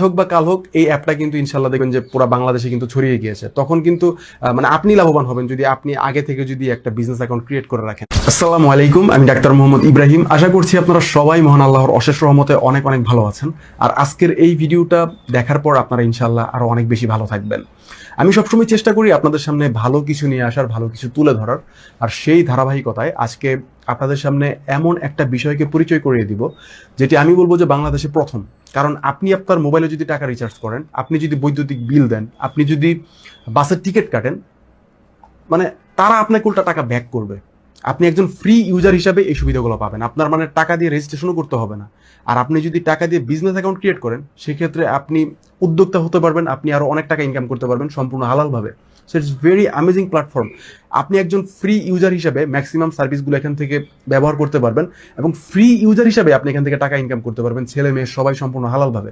হোক বা কাল হোক, এই অ্যাপটা কিন্তু ইনশাল্লাহ দেখবেন যে পুরো বাংলাদেশে কিন্তু ছড়িয়ে গিয়েছে। তখন কিন্তু মানে আপনি লাভবান হবেন যদি আপনি আগে থেকে যদি একটা বিজনেস অ্যাকাউন্ট ক্রিয়েট করে রাখেন। আসসালামু আলাইকুম, আমি ডাক্তার মোহাম্মদ ইব্রাহিম। আশা করছি আপনারা সবাই মহান আল্লাহর অশেষ রহমতে অনেক অনেক ভালো আছেন। আর আজকের এই ভিডিওটা দেখার পর আপনারা ইনশাল্লাহ আরও অনেক বেশি ভালো থাকবেন। আমি সবসময় চেষ্টা করি আপনাদের সামনে ভালো কিছু নিয়ে আসার, ভালো কিছু তুলে ধরার। আর সেই ধারাবাহিকতায় আজকে আপনাদের সামনে এমন একটা বিষয়কে পরিচয় করিয়ে দিব, যেটি আমি বলব যে বাংলাদেশে প্রথম। কারণ আপনি আপনার মোবাইলে যদি টাকা রিচার্জ করেন, আপনি যদি বৈদ্যুতিক বিল দেন, আপনি যদি বাসের টিকিট কাটেন মানে তারা আপনাকে উল্টা টাকা ব্যাক করবে। আপনি একজন ফ্রি ইউজার হিসাবে এই সুবিধাগুলো পাবেন। আপনার মানে টাকা দিয়ে রেজিস্ট্রেশনও করতে হবে না। আর আপনি যদি টাকা দিয়ে বিজনেস অ্যাকাউন্ট ক্রিয়েট করেন, সেক্ষেত্রে আপনি উদ্যোক্তা হতে পারবেন, আপনি আরও অনেক টাকা ইনকাম করতে পারবেন সম্পূর্ণ হালালভাবে। So it's very amazing platform আপনি একজন ফ্রি ইউজার হিসাবে ম্যাক্সিমাম সার্ভিসগুলো এখান থেকে ব্যবহার করতে পারবেন এবং ফ্রি ইউজার হিসাবে আপনি এখান থেকে টাকা ইনকাম করতে পারবেন। ছেলে মেয়ে সবাই সম্পূর্ণ হালালভাবে।